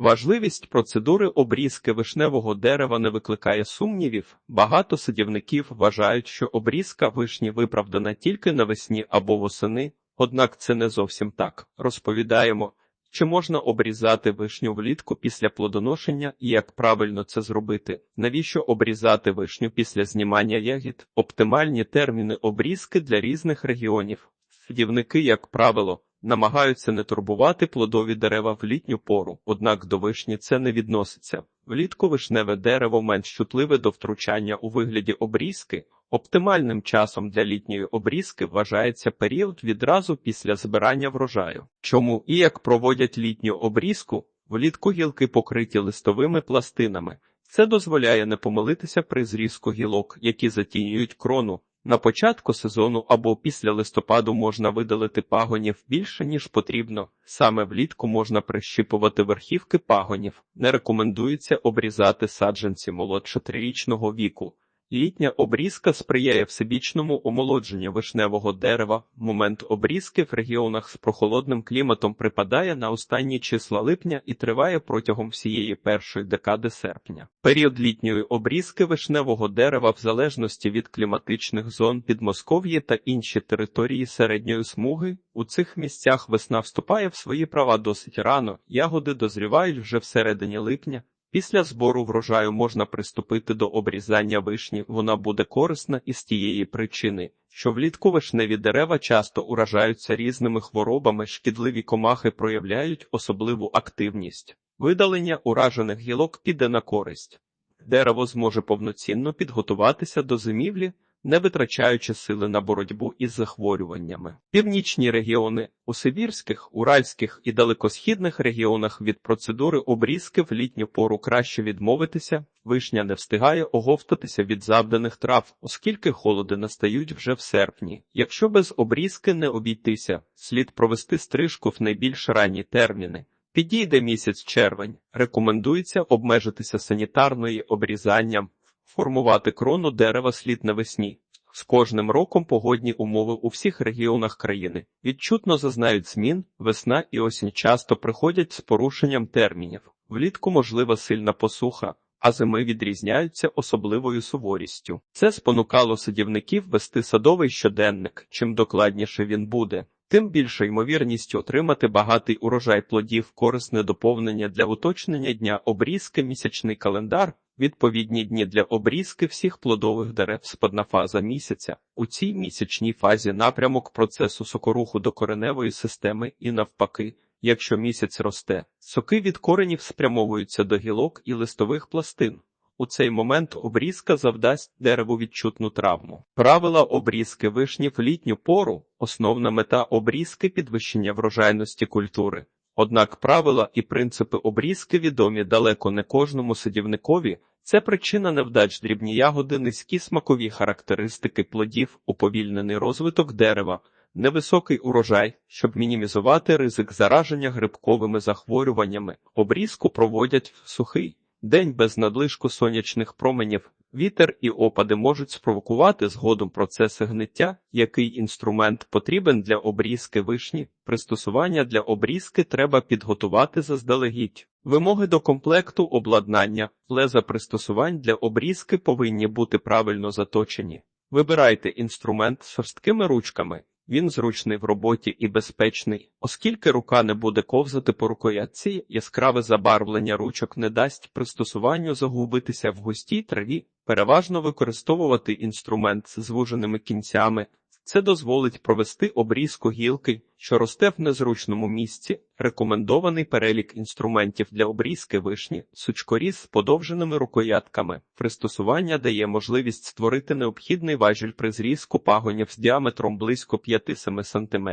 Важливість процедури обрізки вишневого дерева не викликає сумнівів. Багато садівників вважають, що обрізка вишні виправдана тільки навесні або восени, однак це не зовсім так. Розповідаємо, чи можна обрізати вишню влітку після плодоношення і як правильно це зробити? Навіщо обрізати вишню після знімання ягід? Оптимальні терміни обрізки для різних регіонів. Садівники, як правило, намагаються не турбувати плодові дерева в літню пору, однак до вишні це не відноситься. Влітку вишневе дерево менш чутливе до втручання у вигляді обрізки. Оптимальним часом для літньої обрізки вважається період відразу після збирання врожаю. Чому і як проводять літню обрізку, влітку гілки покриті листовими пластинами. Це дозволяє не помилитися при зрізку гілок, які затінюють крону. На початку сезону або після листопаду можна видалити пагонів більше, ніж потрібно. Саме влітку можна прищіпувати верхівки пагонів. Не рекомендується обрізати саджанці молодше трирічного віку. Літня обрізка сприяє всебічному омолодженню вишневого дерева. Момент обрізки в регіонах з прохолодним кліматом припадає на останні числа липня і триває протягом всієї першої декади серпня. Період літньої обрізки вишневого дерева, в залежності від кліматичних зон Підмосков'я та інші території середньої смуги, у цих місцях весна вступає в свої права досить рано. Ягоди дозрівають вже всередині липня. Після збору врожаю можна приступити до обрізання вишні, вона буде корисна із тієї причини, що влітку вишневі дерева часто уражаються різними хворобами, шкідливі комахи проявляють особливу активність. Видалення уражених гілок піде на користь. Дерево зможе повноцінно підготуватися до зимівлі, не витрачаючи сили на боротьбу із захворюваннями. Північні регіони у Сибірських, Уральських і далекосхідних регіонах від процедури обрізки в літню пору краще відмовитися, вишня не встигає оговтатися від завданих трав, оскільки холоди настають вже в серпні. Якщо без обрізки не обійтися, слід провести стрижку в найбільш ранні терміни. Підійде місяць червень, рекомендується обмежитися санітарною обрізанням, формувати крону дерева слід навесні. З кожним роком погодні умови у всіх регіонах країни відчутно зазнають змін, весна і осінь часто приходять з порушенням термінів. Влітку можлива сильна посуха, а зими відрізняються особливою суворістю. Це спонукало садівників вести садовий щоденник. Чим докладніше він буде, тим більша ймовірність отримати багатий урожай плодів, корисне доповнення для уточнення дня обрізки, місячний календар. Відповідні дні для обрізки всіх плодових дерев спадна фаза місяця. У цій місячній фазі напрямок процесу сокоруху до кореневої системи і навпаки, якщо місяць росте, соки від коренів спрямовуються до гілок і листових пластин. У цей момент обрізка завдасть дереву відчутну травму. Правила обрізки вишні в літню пору основна мета обрізки підвищення врожайності культури. Однак правила і принципи обрізки відомі далеко не кожному садівникові. Це причина невдач дрібні ягоди, низькі смакові характеристики плодів, уповільнений розвиток дерева, невисокий урожай, щоб мінімізувати ризик зараження грибковими захворюваннями. Обрізку проводять в сухий день без надлишку сонячних променів. Вітер і опади можуть спровокувати згодом процеси гниття, який інструмент потрібен для обрізки вишні. Пристосування для обрізки треба підготувати заздалегідь. Вимоги до комплекту обладнання, леза пристосувань для обрізки повинні бути правильно заточені. Вибирайте інструмент з шорсткими ручками. Він зручний в роботі і безпечний, оскільки рука не буде ковзати по рукоятці, яскраве забарвлення ручок не дасть пристосуванню загубитися в густій траві, переважно використовувати інструмент з звуженими кінцями. Це дозволить провести обрізку гілки, що росте в незручному місці, рекомендований перелік інструментів для обрізки вишні, сучкоріз з подовженими рукоятками. Пристосування дає можливість створити необхідний важіль при зрізку пагонів з діаметром близько 5-7 см.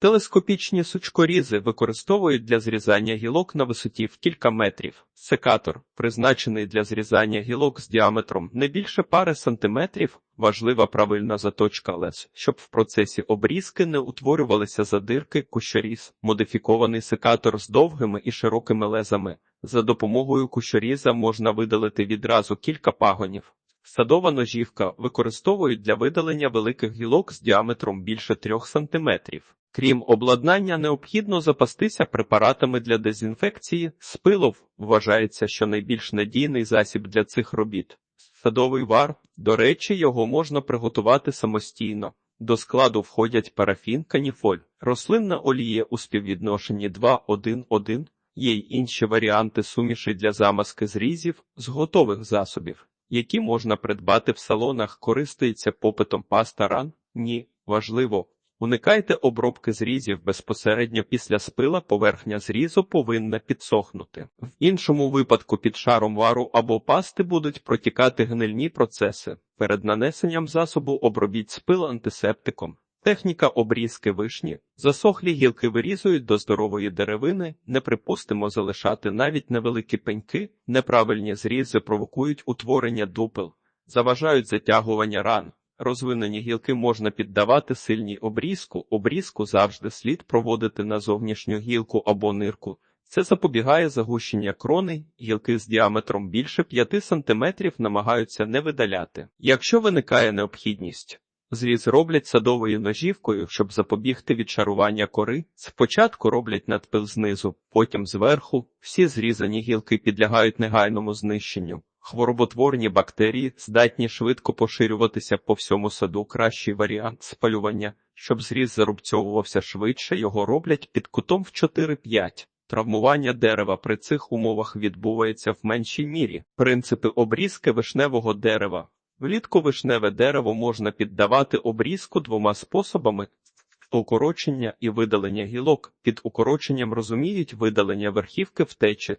Телескопічні сучкорізи використовують для зрізання гілок на висоті в кілька метрів. Секатор, призначений для зрізання гілок з діаметром не більше пари сантиметрів, важлива правильна заточка лез, щоб в процесі обрізки не утворювалися задирки, кущоріз, модифікований секатор з довгими і широкими лезами. За допомогою кущоріза можна видалити відразу кілька пагонів. Садова ножівка використовують для видалення великих гілок з діаметром більше 3 см. Крім обладнання, необхідно запастися препаратами для дезінфекції. Спилов вважається, що найбільш надійний засіб для цих робіт. Садовий вар, до речі, його можна приготувати самостійно. До складу входять парафін, каніфоль, рослинна олія у співвідношенні 2-1-1, є й інші варіанти суміші для замазки зрізів з готових засобів, які можна придбати в салонах, користується попитом паста ран? Ні, важливо. Уникайте обробки зрізів безпосередньо після спила поверхня зрізу повинна підсохнути. В іншому випадку під шаром вару або пасти будуть протікати гнильні процеси. Перед нанесенням засобу обробіть спил антисептиком. Техніка обрізки вишні. Засохлі гілки вирізують до здорової деревини, не припустимо залишати навіть невеликі пеньки, неправильні зрізи провокують утворення дупел, заважають затягування ран. Розвинені гілки можна піддавати сильній обрізку. Обрізку завжди слід проводити на зовнішню гілку або нирку. Це запобігає загущення крони, гілки з діаметром більше 5 см намагаються не видаляти. Якщо виникає необхідність, зріз роблять садовою ножівкою, щоб запобігти відшарування кори. Спочатку роблять надпил знизу, потім зверху. Всі зрізані гілки підлягають негайному знищенню. Хвороботворні бактерії здатні швидко поширюватися по всьому саду. Кращий варіант спалювання, щоб зріз зарубцьовувався швидше, його роблять під кутом в 4-5. Травмування дерева при цих умовах відбувається в меншій мірі. Принципи обрізки вишневого дерева. Влітку вишневе дерево можна піддавати обрізку двома способами: укорочення і видалення гілок. Під укороченням розуміють видалення верхівки втечі.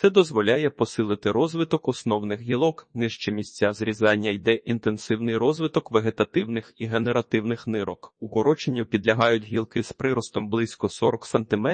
Це дозволяє посилити розвиток основних гілок, нижче місця зрізання йде інтенсивний розвиток вегетативних і генеративних нирок. Укороченню підлягають гілки з приростом близько 40 см,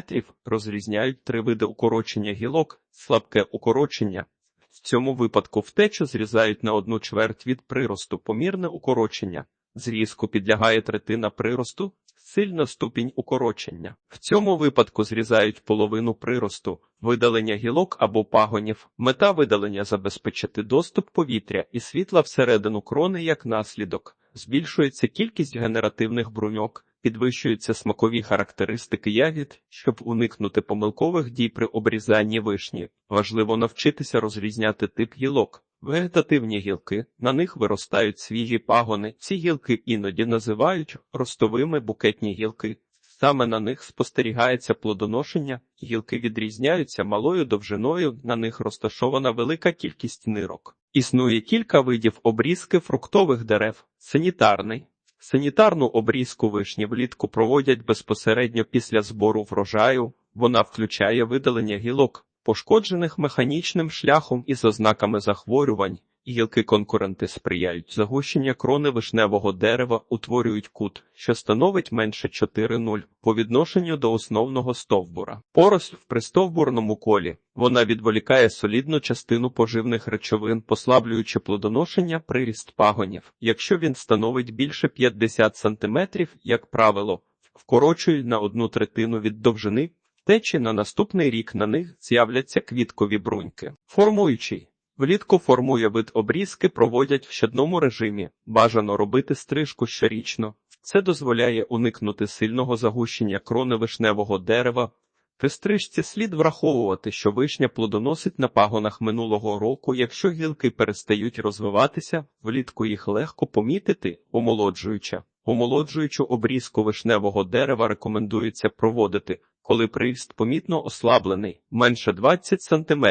розрізняють три види укорочення гілок, слабке укорочення. В цьому випадку втечу зрізають на одну чверть від приросту, помірне укорочення. Зрізку підлягає третина приросту, сильна ступінь укорочення. В цьому випадку зрізають половину приросту, видалення гілок або пагонів. Мета видалення забезпечити доступ повітря і світла всередину крони як наслідок. Збільшується кількість генеративних бруньок, підвищуються смакові характеристики ягід, щоб уникнути помилкових дій при обрізанні вишні. Важливо навчитися розрізняти тип гілок. Вегетативні гілки, на них виростають свіжі пагони. Ці гілки іноді називають ростовими букетні гілки. Саме на них спостерігається плодоношення, гілки відрізняються малою довжиною, на них розташована велика кількість нирок. Існує кілька видів обрізки фруктових дерев. Санітарний. Санітарну обрізку вишні влітку проводять безпосередньо після збору врожаю. Вона включає видалення гілок, пошкоджених механічним шляхом із ознаками захворювань. Гілки-конкуренти сприяють загущення крони вишневого дерева, утворюють кут, що становить менше 4,0 по відношенню до основного стовбура. Поросль в пристовбурному колі. Вона відволікає солідну частину поживних речовин, послаблюючи плодоношення приріст пагонів. Якщо він становить більше 50 см, як правило, вкорочують на одну третину від довжини, течі на наступний рік на них з'являться квіткові бруньки. Формуючий. Влітку формує вид обрізки проводять в щодному режимі. Бажано робити стрижку щорічно. Це дозволяє уникнути сильного загущення крони вишневого дерева. При стрижці слід враховувати, що вишня плодоносить на пагонах минулого року, якщо гілки перестають розвиватися, влітку їх легко помітити, омолоджуюча. Омолоджуючу обрізку вишневого дерева рекомендується проводити, коли приріст помітно ослаблений, менше 20 см.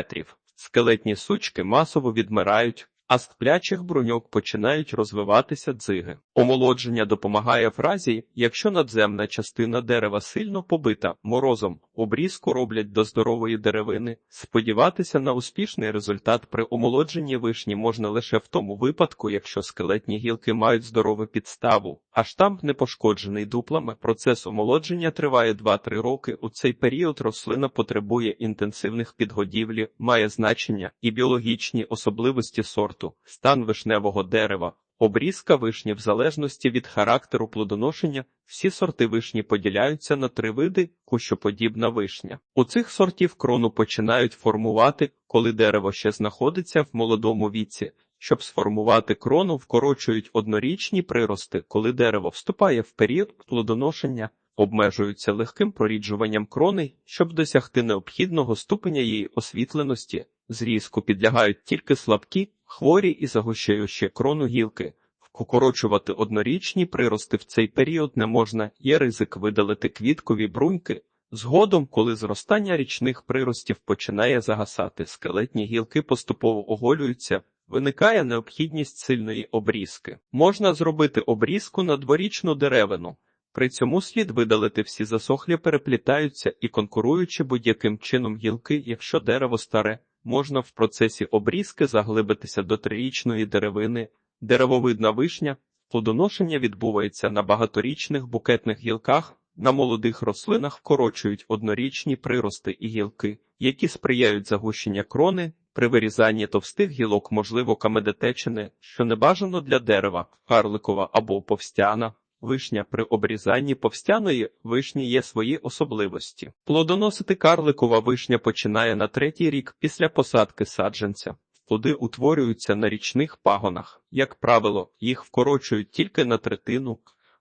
Скелетні сучки масово відмирають, а з плячих бруньок починають розвиватися дзиги. Омолодження допомагає в разі, якщо надземна частина дерева сильно побита морозом, обрізку роблять до здорової деревини. Сподіватися на успішний результат при омолодженні вишні можна лише в тому випадку, якщо скелетні гілки мають здорову підставу, а штамп не пошкоджений дуплами. Процес омолодження триває 2-3 роки. У цей період рослина потребує інтенсивних підгодівлі, має значення і біологічні особливості сорту, стан вишневого дерева. Обрізка вишні в залежності від характеру плодоношення, всі сорти вишні поділяються на три види кущоподібна вишня. У цих сортів крону починають формувати, коли дерево ще знаходиться в молодому віці. Щоб сформувати крону, вкорочують однорічні прирости, коли дерево вступає в період плодоношення. обмежуються легким проріджуванням крони, щоб досягти необхідного ступеня її освітленості. Зрізку підлягають тільки слабкі, хворі і загущаючі крону гілки. Вкорочувати однорічні прирости в цей період не можна, є ризик видалити квіткові бруньки. Згодом, коли зростання річних приростів починає загасати, скелетні гілки поступово оголюються, виникає необхідність сильної обрізки. Можна зробити обрізку на дворічну деревину. При цьому слід видалити всі засохлі переплітаються і конкуруючи будь-яким чином гілки, якщо дерево старе, можна в процесі обрізки заглибитися до трирічної деревини, деревовидна вишня, плодоношення відбувається на багаторічних букетних гілках, на молодих рослинах вкорочують однорічні прирости і гілки, які сприяють загущення крони, при вирізанні товстих гілок можливо камедетечини, що не бажано для дерева, карликова або повстяна. Вишня при обрізанні повстяної вишні є свої особливості. Плодоносити карликова вишня починає на третій рік після посадки саджанця. Плоди утворюються на річних пагонах. Як правило, їх вкорочують тільки на третину.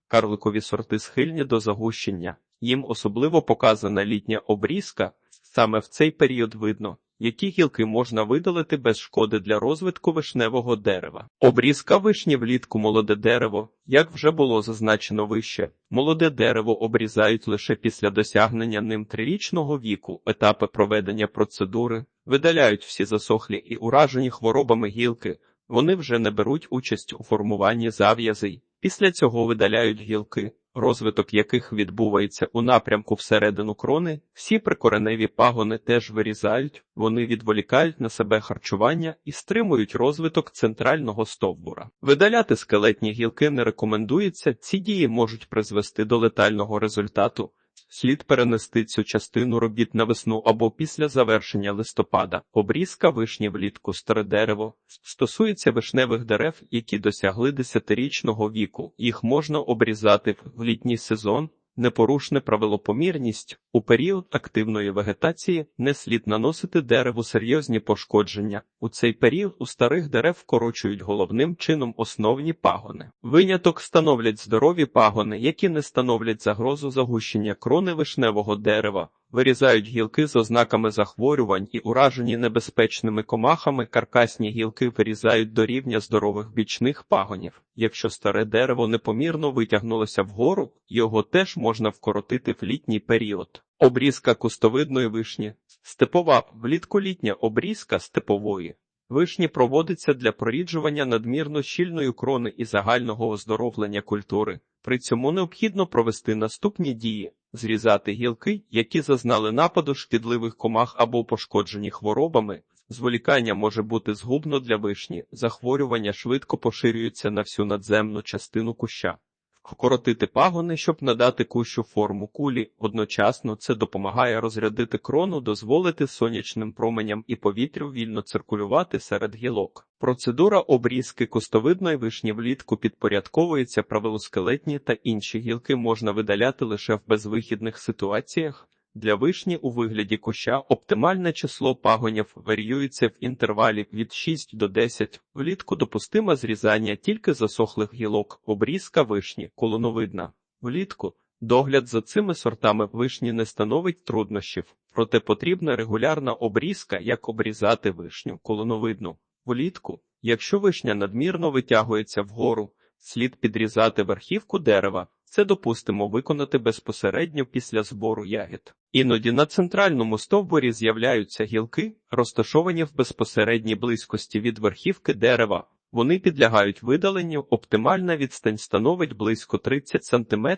Карликові сорти схильні до загущення. Їм особливо показана літня обрізка. Саме в цей період видно, які гілки можна видалити без шкоди для розвитку вишневого дерева. Обрізка вишні влітку молоде дерево, як вже було зазначено вище, молоде дерево обрізають лише після досягнення ним трирічного віку, етапи проведення процедури, видаляють всі засохлі і уражені хворобами гілки, вони вже не беруть участь у формуванні зав'язей. Після цього видаляють гілки, розвиток яких відбувається у напрямку всередину крони, всі прикореневі пагони теж вирізають, вони відволікають на себе харчування і стримують розвиток центрального стовбура. Видаляти скелетні гілки не рекомендується, ці дії можуть призвести до летального результату. Слід перенести цю частину робіт на весну або після завершення листопада. Обрізка вишні влітку старе дерево стосується вишневих дерев, які досягли десятирічного віку. Їх можна обрізати в літній сезон. Непорушне правилопомірність у період активної вегетації не слід наносити дереву серйозні пошкодження. У цей період у старих дерев вкорочують головним чином основні пагони. Виняток становлять здорові пагони, які не становлять загрозу загущення крони вишневого дерева. Вирізають гілки з ознаками захворювань і уражені небезпечними комахами, каркасні гілки вирізають до рівня здорових бічних пагонів. Якщо старе дерево непомірно витягнулося вгору, його теж можна вкоротити в літній період. Обрізка кустовидної вишні. Степова влітколітня обрізка степової. Вишні проводиться для проріджування надмірно щільної крони і загального оздоровлення культури. При цьому необхідно провести наступні дії: зрізати гілки, які зазнали нападу шкідливих комах або пошкоджені хворобами. Зволікання може бути згубно для вишні, захворювання швидко поширюються на всю надземну частину куща. Вкоротити пагони, щоб надати кущу форму кулі. Одночасно це допомагає розрядити крону, дозволити сонячним променям і повітрю вільно циркулювати серед гілок. Процедура обрізки кустовидної вишні влітку підпорядковується правилоскелетні та інші гілки можна видаляти лише в безвихідних ситуаціях. Для вишні у вигляді куща оптимальне число пагонів варіюється в інтервалі від 6 до 10. Влітку допустиме зрізання тільки засохлих гілок, обрізка вишні, колоновидна. Влітку догляд за цими сортами вишні не становить труднощів, проте потрібна регулярна обрізка, як обрізати вишню, колоновидну. Влітку, якщо вишня надмірно витягується вгору, слід підрізати верхівку дерева. Це допустимо виконати безпосередньо після збору ягід. Іноді на центральному стовбурі з'являються гілки, розташовані в безпосередній близькості від верхівки дерева. Вони підлягають видаленню, оптимальна відстань становить близько 30 см.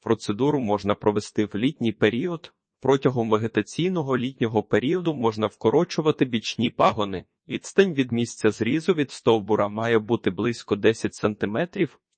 Процедуру можна провести в літній період. Протягом вегетаційного літнього періоду можна вкорочувати бічні пагони. Відстань від місця зрізу від стовбура має бути близько 10 см.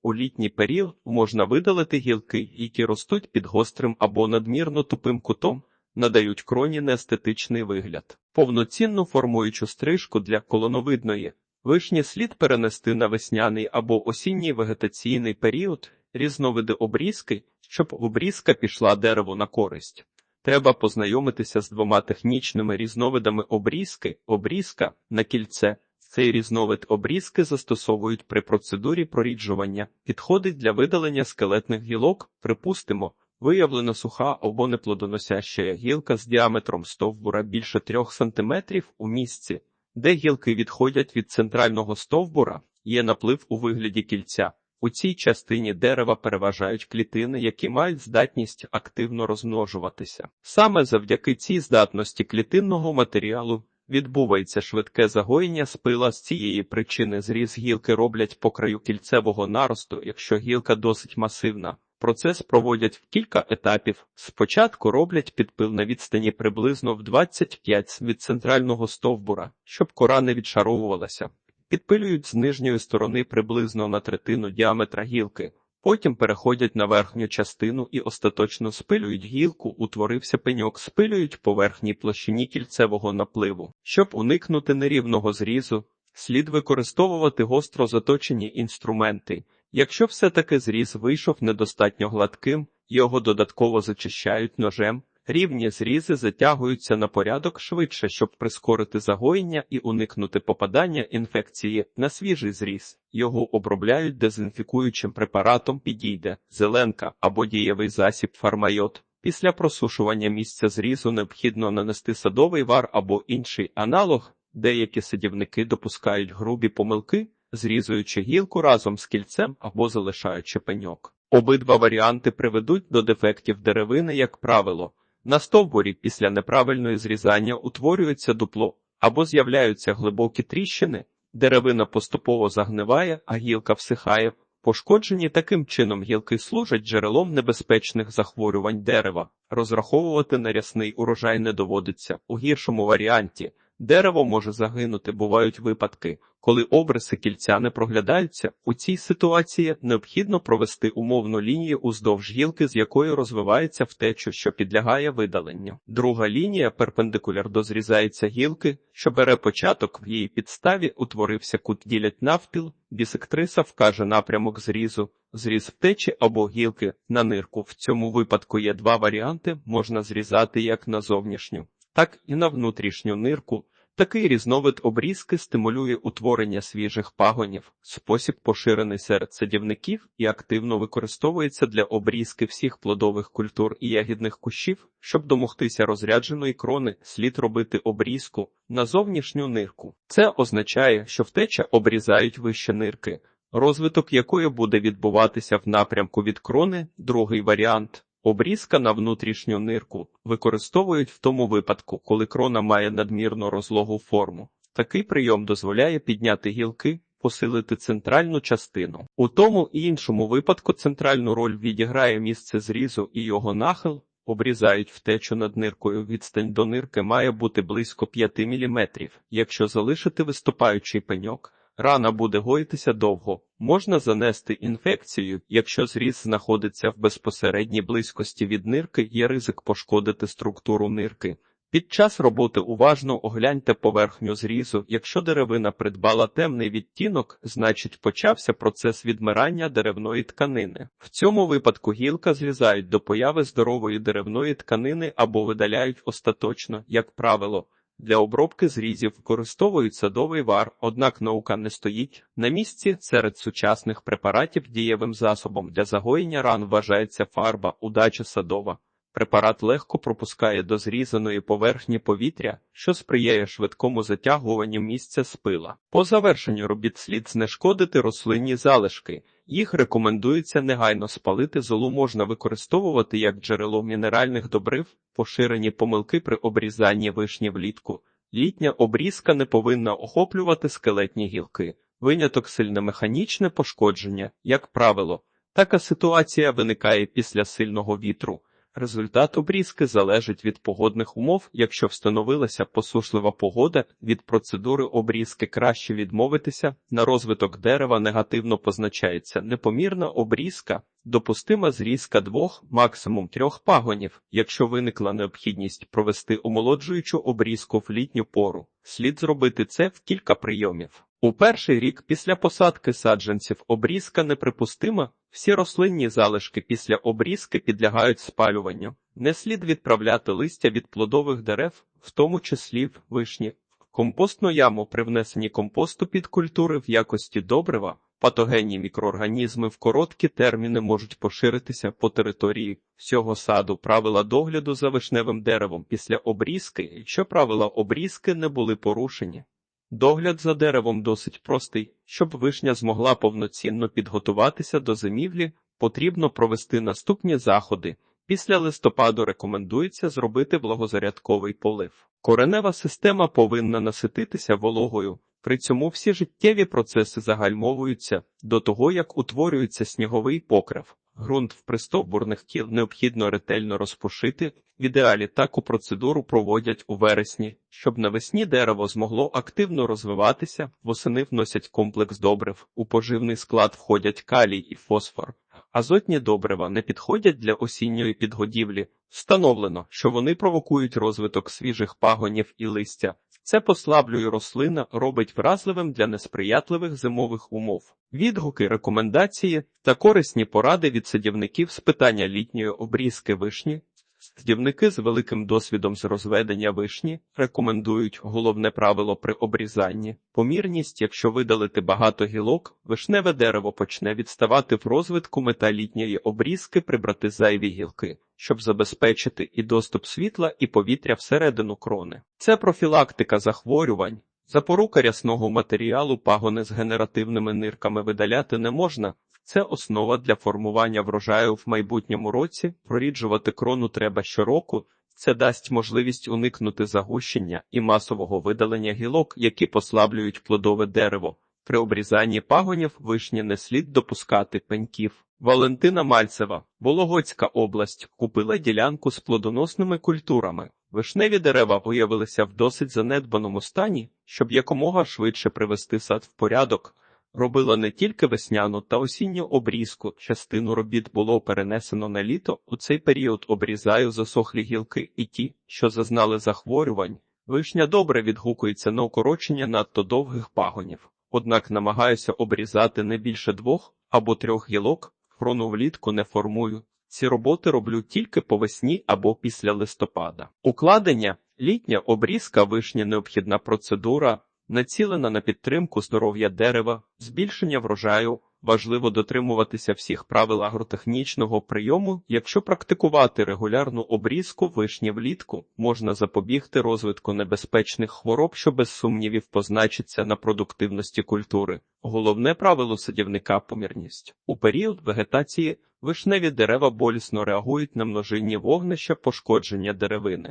У літній період можна видалити гілки, які ростуть під гострим або надмірно тупим кутом, надають кроні неестетичний вигляд. Повноцінну формуючу стрижку для колоновидної вишні слід перенести на весняний або осінній вегетаційний період, різновиди обрізки, щоб обрізка пішла дереву на користь. Треба познайомитися з двома технічними різновидами обрізки, обрізка на кільце. Цей різновид обрізки застосовують при процедурі проріджування, підходить для видалення скелетних гілок, припустимо, Виявлена суха або неплодоносяща гілка з діаметром стовбура більше 3 см у місці, де гілки відходять від центрального стовбура, є наплив у вигляді кільця. У цій частині дерева переважають клітини, які мають здатність активно розмножуватися. Саме завдяки цій здатності клітинного матеріалу відбувається швидке загоєння спила з цієї причини зріз гілки роблять по краю кільцевого наросту, якщо гілка досить масивна. Процес проводять в кілька етапів. Спочатку роблять підпил на відстані приблизно в 25 від центрального стовбура, щоб кора не відшаровувалася. Підпилюють з нижньої сторони приблизно на третину діаметра гілки, потім переходять на верхню частину і остаточно спилюють гілку, утворився пеньок, спилюють по верхній площині кільцевого напливу. Щоб уникнути нерівного зрізу, слід використовувати гостро заточені інструменти. Якщо все-таки зріз вийшов недостатньо гладким, його додатково зачищають ножем. Рівні зрізи затягуються на порядок швидше, щоб прискорити загоєння і уникнути попадання інфекції на свіжий зріз. Його обробляють дезінфікуючим препаратом підійде, зеленка або дієвий засіб фармайот. Після просушування місця зрізу необхідно нанести садовий вар або інший аналог. Деякі садівники допускають грубі помилки, зрізуючи гілку разом з кільцем або залишаючи пеньок. Обидва варіанти приведуть до дефектів деревини, як правило. На стовбурі після неправильної зрізання утворюється дупло або з'являються глибокі тріщини, деревина поступово загниває, а гілка всихає. Пошкоджені таким чином гілки служать джерелом небезпечних захворювань дерева. Розраховувати на рясний урожай не доводиться. У гіршому варіанті дерево може загинути. Бувають випадки, коли обриси кільця не проглядаються. У цій ситуації необхідно провести умовну лінію уздовж гілки, з якої розвивається втечу, що підлягає видаленню. Друга лінія перпендикуляр до зрізається гілки, що бере початок в її підставі, утворився кут ділять навпіл. Бісектриса вкаже напрямок зрізу, зріз втечі або гілки на нирку. В цьому випадку є два варіанти: можна зрізати як на зовнішню, так і на внутрішню нирку. Такий різновид обрізки стимулює утворення свіжих пагонів, спосіб поширений серед садівників і активно використовується для обрізки всіх плодових культур і ягідних кущів. Щоб домогтися розрядженої крони, слід робити обрізку на зовнішню нирку. Це означає, що втеча обрізають вище нирки, розвиток якої буде відбуватися в напрямку від крони, другий варіант. Обрізка на внутрішню нирку використовують в тому випадку, коли крона має надмірно розлогу форму. Такий прийом дозволяє підняти гілки, посилити центральну частину. У тому і іншому випадку центральну роль відіграє місце зрізу і його нахил. Обрізають втечу над ниркою. Відстань до нирки має бути близько 5 мм. Якщо залишити виступаючий пеньок, Рана буде гоїтися довго, можна занести інфекцію, якщо зріз знаходиться в безпосередній близькості від нирки, є ризик пошкодити структуру нирки. Під час роботи уважно огляньте поверхню зрізу. Якщо деревина придбала темний відтінок, значить почався процес відмирання деревної тканини. В цьому випадку гілка зрізають до появи здорової деревної тканини або видаляють остаточно, як правило. Для обробки зрізів використовують садовий вар, однак наука не стоїть на місці серед сучасних препаратів дієвим засобом для загоєння ран вважається фарба, удача садова. Препарат легко пропускає до зрізаної поверхні повітря, що сприяє швидкому затягуванню місця спила. По завершенню робіт слід знешкодити рослинні залишки. Їх рекомендується негайно спалити золу можна використовувати як джерело мінеральних добрив, поширені помилки при обрізанні вишні влітку. Літня обрізка не повинна охоплювати скелетні гілки, виняток сильне механічне пошкодження, як правило. Така ситуація виникає після сильного вітру. Результат обрізки залежить від погодних умов. Якщо встановилася посушлива погода, від процедури обрізки краще відмовитися. На розвиток дерева негативно позначається непомірна обрізка, допустима зрізка двох, максимум трьох пагонів. Якщо виникла необхідність провести омолоджуючу обрізку в літню пору, слід зробити це в кілька прийомів. У перший рік після посадки саджанців обрізка неприпустима, всі рослинні залишки після обрізки підлягають спалюванню. Не слід відправляти листя від плодових дерев, в тому числі в вишні, компостну яму при внесенні компосту під культури в якості добрива. Патогенні мікроорганізми в короткі терміни можуть поширитися по території всього саду. Правила догляду за вишневим деревом після обрізки, якщо правила обрізки не були порушені. Догляд за деревом досить простий. Щоб вишня змогла повноцінно підготуватися до зимівлі, потрібно провести наступні заходи. Після листопаду рекомендується зробити влагозарядковий полив. Коренева система повинна насититися вологою. При цьому всі життєві процеси загальмовуються до того, як утворюється сніговий покрив. Ґрунт в пристовбурних кіл необхідно ретельно розпушити. В ідеалі таку процедуру проводять у вересні, щоб навесні дерево змогло активно розвиватися. Восени вносять комплекс добрив. У поживний склад входять калій і фосфор. Азотні добрива не підходять для осінньої підгодівлі. Встановлено, що вони провокують розвиток свіжих пагонів і листя. Це послаблює рослина, робить вразливим для несприятливих зимових умов. Відгуки, рекомендації та корисні поради від садівників з питання літньої обрізки вишні. Садівники з великим досвідом з розведення вишні рекомендують головне правило при обрізанні. Помірність, якщо видалити багато гілок, вишневе дерево почне відставати в розвитку мета літньої обрізки прибрати зайві гілки, щоб забезпечити і доступ світла, і повітря всередину крони. Це профілактика захворювань. Запорука рясного матеріалу пагони з генеративними нирками видаляти не можна. Це основа для формування врожаю в майбутньому році. Проріджувати крону треба щороку. Це дасть можливість уникнути загущення і масового видалення гілок, які послаблюють плодове дерево. При обрізанні пагонів вишні не слід допускати пеньків. Валентина Мальцева, Вологодська область, купила ділянку з плодоносними культурами. Вишневі дерева виявилися в досить занедбаному стані, щоб якомога швидше привести сад в порядок. Робила не тільки весняну та осінню обрізку, частину робіт було перенесено на літо. У цей період обрізаю засохлі гілки і ті, що зазнали захворювань. Вишня добре відгукується на укорочення надто довгих пагонів, однак намагаюся обрізати не більше двох або трьох гілок, хрону влітку не формую. Ці роботи роблю тільки по весні або після листопада. Укладення літня обрізка вишні необхідна процедура, націлена на підтримку здоров'я дерева, збільшення врожаю. Важливо дотримуватися всіх правил агротехнічного прийому. Якщо практикувати регулярну обрізку вишні влітку, можна запобігти розвитку небезпечних хвороб, що без сумнівів позначиться на продуктивності культури. Головне правило садівника помірність. У період вегетації вишневі дерева болісно реагують на множинні вогнища пошкодження деревини.